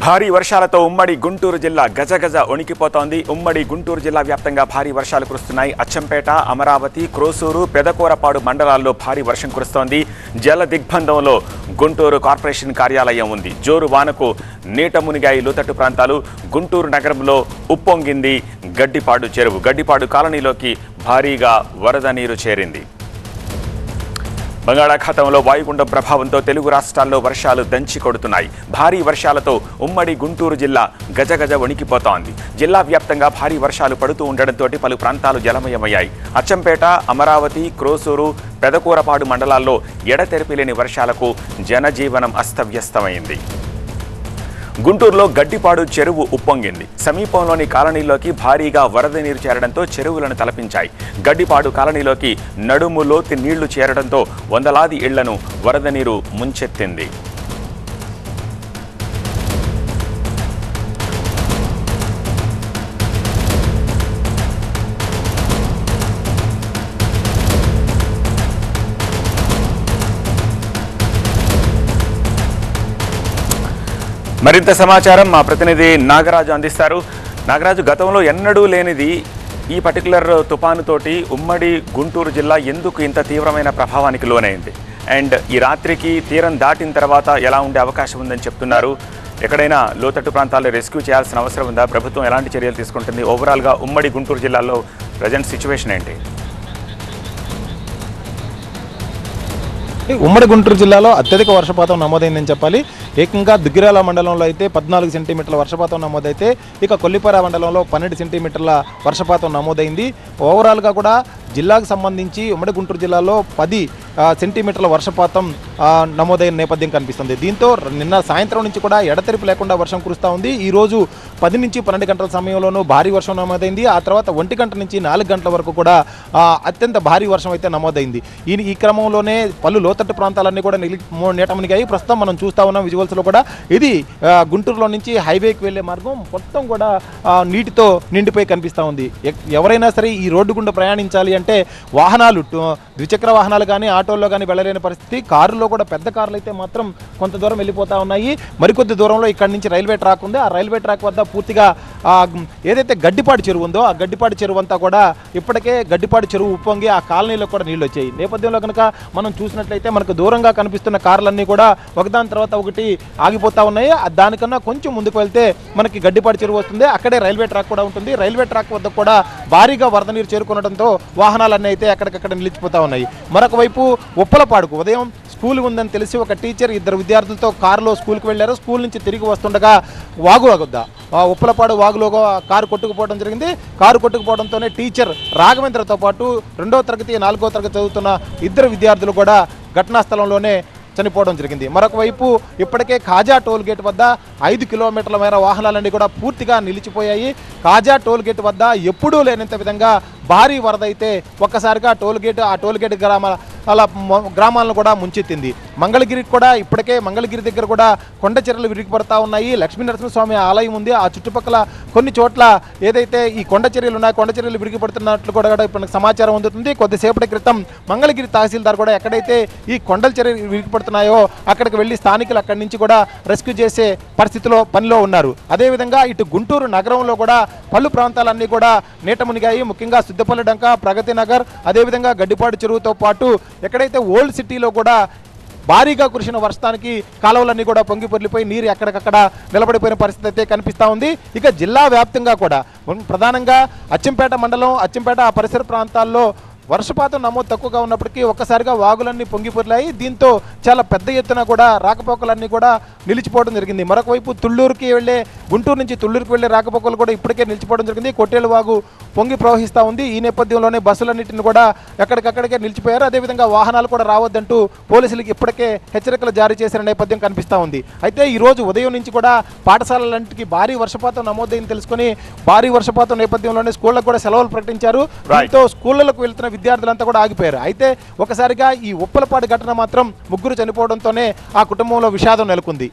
భారీ వర్షాలతో ఉమ్మడి గుంటూరు జిల్లా గజగజ వణికిపోతోంది ఉమ్మడి గుంటూరు జిల్లా వ్యాప్తంగా భారీ వర్షాలు కురుస్తున్నాయి. అచ్చంపేట అమరావతి క్రోసూరు పెదకూరపాడు మండలాల్లో భారీ వర్షం కురుస్తోంది. జల దిగ్బంధంలో గుంటూరు కార్పొరేషన్ కార్యాలయం ఉంది. జోరు వానకు నీట మునిగాయి లోతట్టు ప్రాంతాలు. గుంటూరు నగరంలో ఉప్పొంగింది గడ్డిపాడు చెరువు. గడ్డిపాడు కాలనీలోకి భారీగా వరద నీరు చేరింది. బంగాళాఖాతంలో వాయుగుండం ప్రభావంతో తెలుగు రాష్ట్రాల్లో వర్షాలు దంచి కొడుతున్నాయి. భారీ వర్షాలతో ఉమ్మడి గుంటూరు జిల్లా గజగజ వణికిపోతోంది. జిల్లా వ్యాప్తంగా భారీ వర్షాలు పడుతూ ఉండడంతో పలు ప్రాంతాలు జలమయమయ్యాయి. అచ్చంపేట అమరావతి క్రోసూరు పెదకూరపాడు మండలాల్లో ఎడతెరిపి లేని వర్షాలకు జనజీవనం అస్తవ్యస్తమైంది. గుంటూరులో గడ్డిపాడు చెరువు ఉప్పొంగింది. సమీపంలోని కాలనీలోకి భారీగా వరద నీరు చేరడంతో చెరువులను తలపించాయి. గడ్డిపాడు కాలనీలోకి నడుము లోతి నీళ్ళు చేరడంతో వందలాది ఇళ్ళను వరద నీరు ముంచెత్తింది. మరింత సమాచారం మా ప్రతినిధి నాగరాజు అందిస్తారు. నాగరాజు గతంలో ఎన్నడూ లేనిది ఈ పర్టికులర్ తుపానుతోటి ఉమ్మడి గుంటూరు జిల్లా ఎందుకు ఇంత తీవ్రమైన ప్రభావానికి లోనైంది? అండ్ ఈ రాత్రికి తీరం దాటిన తర్వాత ఎలా ఉండే అవకాశం ఉందని చెప్తున్నారు. ఎక్కడైనా లోతట్టు ప్రాంతాల్లో రెస్క్యూ చేయాల్సిన అవసరం ఉందా? ప్రభుత్వం ఎలాంటి చర్యలు తీసుకుంటుంది? ఓవరాల్గా ఉమ్మడి గుంటూరు జిల్లాలో ప్రజెంట్ సిచ్యువేషన్ ఏంటి? ఉమ్మడి గుంటూరు జిల్లాలో అత్యధిక వర్షపాతం నమోదైందని చెప్పాలి. ఏకంగా దుగ్గిరాల మండలంలో అయితే పద్నాలుగు సెంటీమీటర్ల వర్షపాతం నమోదైతే ఇక కొల్లిపార మండలంలో పన్నెండు సెంటీమీటర్ల వర్షపాతం నమోదైంది. ఓవరాల్గా కూడా జిల్లాకు సంబంధించి ఉమ్మడి గుంటూరు జిల్లాలో పది సెంటీమీటర్ల వర్షపాతం నమోదైన నేపథ్యం కనిపిస్తుంది. దీంతో నిన్న సాయంత్రం నుంచి కూడా ఎడతెరిపి లేకుండా వర్షం కురుస్తూ ఉంది. ఈ రోజు పది నుంచి పన్నెండు గంటల సమయంలోనూ భారీ వర్షం నమోదైంది. ఆ తర్వాత ఒంటి గంట నుంచి నాలుగు గంటల వరకు కూడా అత్యంత భారీ వర్షం అయితే నమోదైంది. ఈ ఈ క్రమంలోనే పలు లోతట్టు ప్రాంతాలన్నీ కూడా నిలి మో- నీట మునిగాయి. ప్రస్తుతం మనం చూస్తా ఉన్నాం విజువల్స్లో కూడా ఇది గుంటూరులో నుంచి హైవేకి వెళ్ళే మార్గం మొత్తం కూడా నీటితో నిండిపోయి కనిపిస్తూ ఉంది. ఎక్- ఎవరైనా సరే ఈ రోడ్డు గుండా ప్రయాణించాలి అంటే వాహనాలు ద్విచక్ర వాహనాలు కానీ ఆటోల్లో కానీ వెళ్ళలేని పరిస్థితి. కారులో కూడా పెద్ద కార్లు అయితే మాత్రం కొంత దూరం వెళ్ళిపోతా ఉన్నాయి. మరికొద్ది దూరంలో ఇక్కడ నుంచి రైల్వే ట్రాక్ ఉంది. ఆ రైల్వే ట్రాక్ వద్ద పూర్తిగా ఏదైతే గడ్డిపాటి చెరువు ఉందో ఆ గడ్డిపాటి చెరువు అంతా కూడా ఇప్పటికే గడ్డిపాటి చెరువు ఉప్పొంగి ఆ కాలనీలో కూడా నీళ్ళు వచ్చాయి. నేపథ్యంలో కనుక మనం చూసినట్లయితే మనకు దూరంగా కనిపిస్తున్న కార్లన్నీ కూడా ఒకదాని తర్వాత ఒకటి ఆగిపోతా ఉన్నాయి. దానికన్నా కొంచెం ముందుకు వెళ్తే మనకి గడ్డిపాడు చెరువు వస్తుంది. అక్కడే రైల్వే ట్రాక్ కూడా ఉంటుంది. రైల్వే ట్రాక్ వద్ద కూడా భారీగా వరద నీరు చేరుకునడంతో వాహనాలన్నీ అయితే అక్కడికక్కడ నిలిచిపోతూ ఉన్నాయి. మరొక వైపు ఉప్పలపాడుకు ఉదయం స్కూల్ ఉందని తెలిసి ఒక టీచర్ ఇద్దరు విద్యార్థులతో కారులో స్కూల్కి వెళ్ళారు. స్కూల్ నుంచి తిరిగి వస్తుండగా వాగు వద్ద ఉప్పలపాడు వాగులో కారు కొట్టుకుపోవడం జరిగింది. కారు కొట్టుకుపోవడంతోనే టీచర్ రాఘవేంద్రతో పాటు రెండో తరగతి నాలుగో తరగతి చదువుతున్న ఇద్దరు విద్యార్థులు కూడా ఘటనా స్థలంలోనే చనిపోవడం జరిగింది. మరొక వైపు ఇప్పటికే కాజా టోల్ గేట్ వద్ద ఐదు కిలోమీటర్ల మేర వాహనాలన్నీ కూడా పూర్తిగా నిలిచిపోయాయి. కాజా టోల్ గేట్ వద్ద ఎప్పుడూ లేనంత విధంగా భారీ వరద అయితే ఒక్కసారిగా టోల్ గేట్ ఆ టోల్ గేట్ గ్రామాల అలా గ్రామాలను కూడా ముంచెత్తింది. మంగళగిరికి కూడా ఇప్పటికే మంగళగిరి దగ్గర కూడా కొండ చర్యలు విరిగిపడతా ఉన్నాయి. లక్ష్మీ నరసింహస్వామి ఆలయం ఉంది. ఆ చుట్టుపక్కల కొన్ని చోట్ల ఏదైతే ఈ కొండ చర్యలు ఉన్నాయో కొండ చర్యలు విరిగిపడుతున్నట్లు కూడా ఇప్పుడు సమాచారం అందుతుంది. కొద్దిసేపటి క్రితం మంగళగిరి తహసీల్దార్ కూడా ఎక్కడైతే ఈ కొండల చర్యలు విరిగిపడుతున్నాయో అక్కడికి వెళ్ళి స్థానికులు అక్కడి నుంచి కూడా రెస్క్యూ చేసే పరిస్థితిలో పనిలో ఉన్నారు. అదేవిధంగా ఇటు గుంటూరు నగరంలో కూడా పలు ప్రాంతాలన్నీ కూడా నీట మునిగాయి. ముఖ్యంగా పెద్దపల్లి డంక ప్రగతి నగర్ అదేవిధంగా గడ్డిపాడు చెరువుతో పాటు ఎక్కడైతే ఓల్డ్ సిటీలో కూడా భారీగా కురిసిన వర్షానికి కాలువలన్నీ కూడా పొంగి పొర్లిపోయి నీరు ఎక్కడికక్కడ నిలబడిపోయిన పరిస్థితి అయితే కనిపిస్తూ ఉంది. ఇక జిల్లా వ్యాప్తంగా కూడా ప్రధానంగా అచ్చంపేట మండలం అచ్చంపేట ఆ పరిసర ప్రాంతాల్లో వర్షపాతం నమోదు తక్కువగా ఉన్నప్పటికీ ఒక్కసారిగా వాగులన్నీ పొంగి పొర్లాయి దీంతో చాలా పెద్ద ఎత్తున కూడా రాకపోకలన్నీ కూడా నిలిచిపోవడం జరిగింది. మరొక వైపు తుళ్ళూరుకి వెళ్ళే గుంటూరు నుంచి తుళ్ళూరుకి వెళ్ళే రాకపోకలు కూడా ఇప్పటికే నిలిచిపోవడం జరిగింది. కొట్టేలు వాగు పొంగి ప్రవహిస్తూ ఉంది. ఈ నేపథ్యంలోనే బస్సులన్నింటిని కూడా ఎక్కడికక్కడికే నిలిచిపోయారు. అదేవిధంగా వాహనాలు కూడా రావద్దంటూ పోలీసులకి ఇప్పటికే హెచ్చరికలు జారీ చేసిన నేపథ్యం కనిపిస్తూ ఉంది. అయితే ఈ రోజు ఉదయం నుంచి కూడా పాఠశాలలంటికి భారీ వర్షపాతం నమోదైంది తెలుసుకొని భారీ వర్షపాతం నేపథ్యంలోనే స్కూళ్ళకు కూడా సెలవులు ప్రకటించారు. దీంతో స్కూళ్ళకు వెళ్తున్న విద్యార్థులంతా కూడా ఆగిపోయారు. అయితే ఒకసారిగా ఈ ఉప్పలపాడు ఘటన మాత్రం ముగ్గురు చనిపోవడంతోనే ఆ కుటుంబంలో విషాదం నెలకొంది.